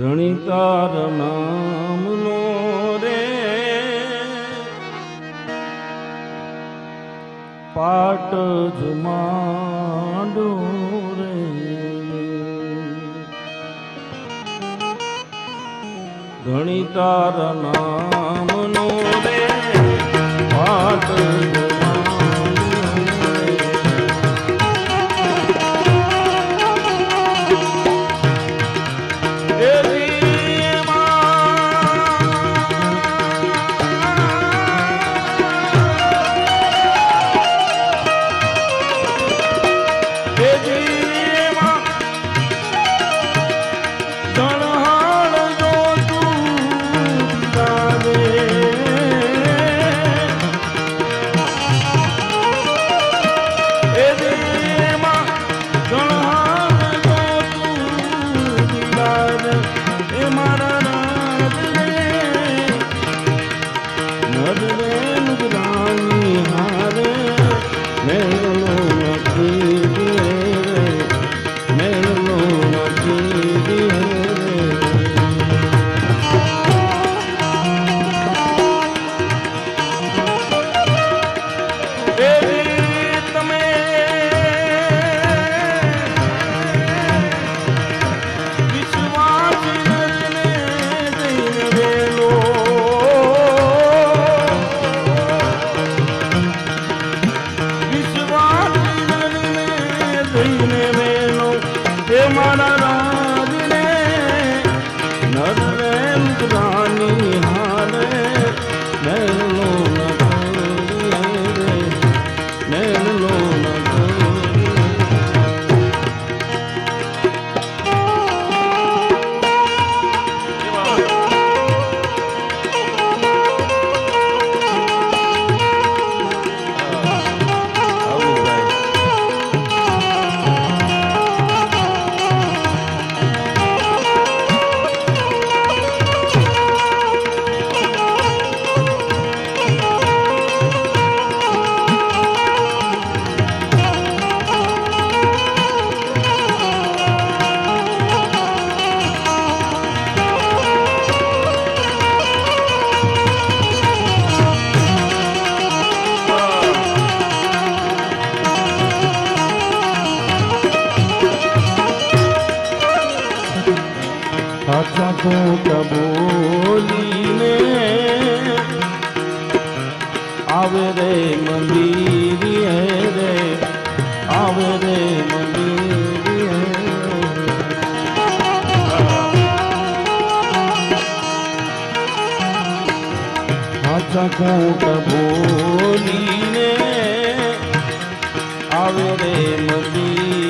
ધણી તાર નામનો રે. પાટ જમાડો રે. ધણી તાર નામનો રે. પાટ ખોટા બોલીને આવે રે મંદિર રે આવે રે ખોટા બોલીને આવે રે મંદિર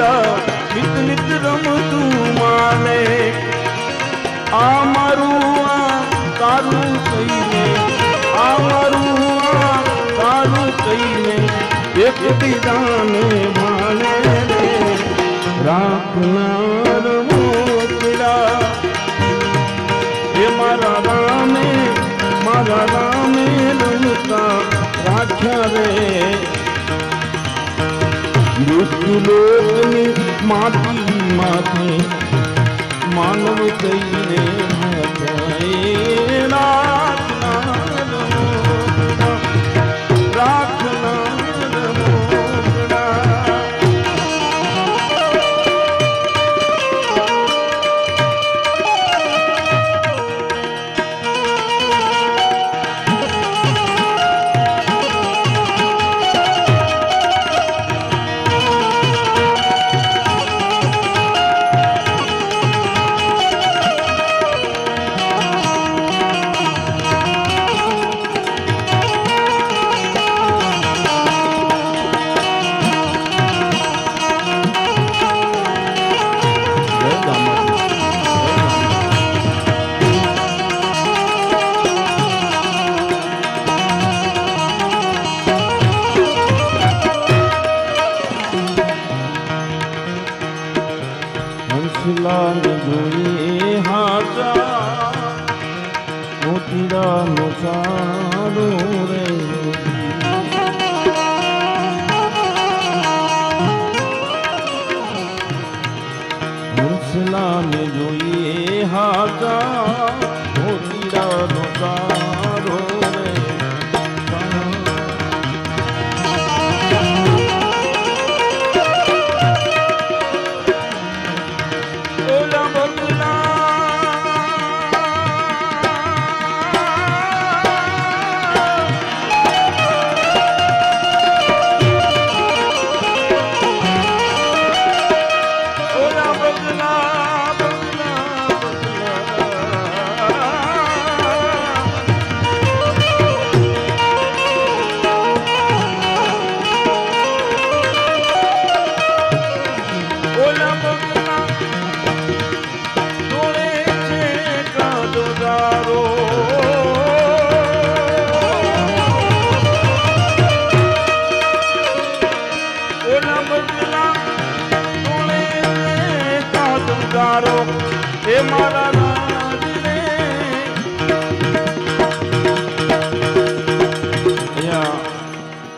રમકડા નિત નિત રમતું માને. આ મારું આ તારું કહીને, આ મારું આ તારું કહીને, એક દીદાને માને રાખનાર મોકલા મારા રામે મારા રામે રમતા રાખ્યા રે. મૃત્યુ લોકની માટી માથે માનવ કહીને જોઈએ હાચા મોતીરાનો સારો રે. હંસલાને જોઈએ હાચા મોતીરાનો સારો મારા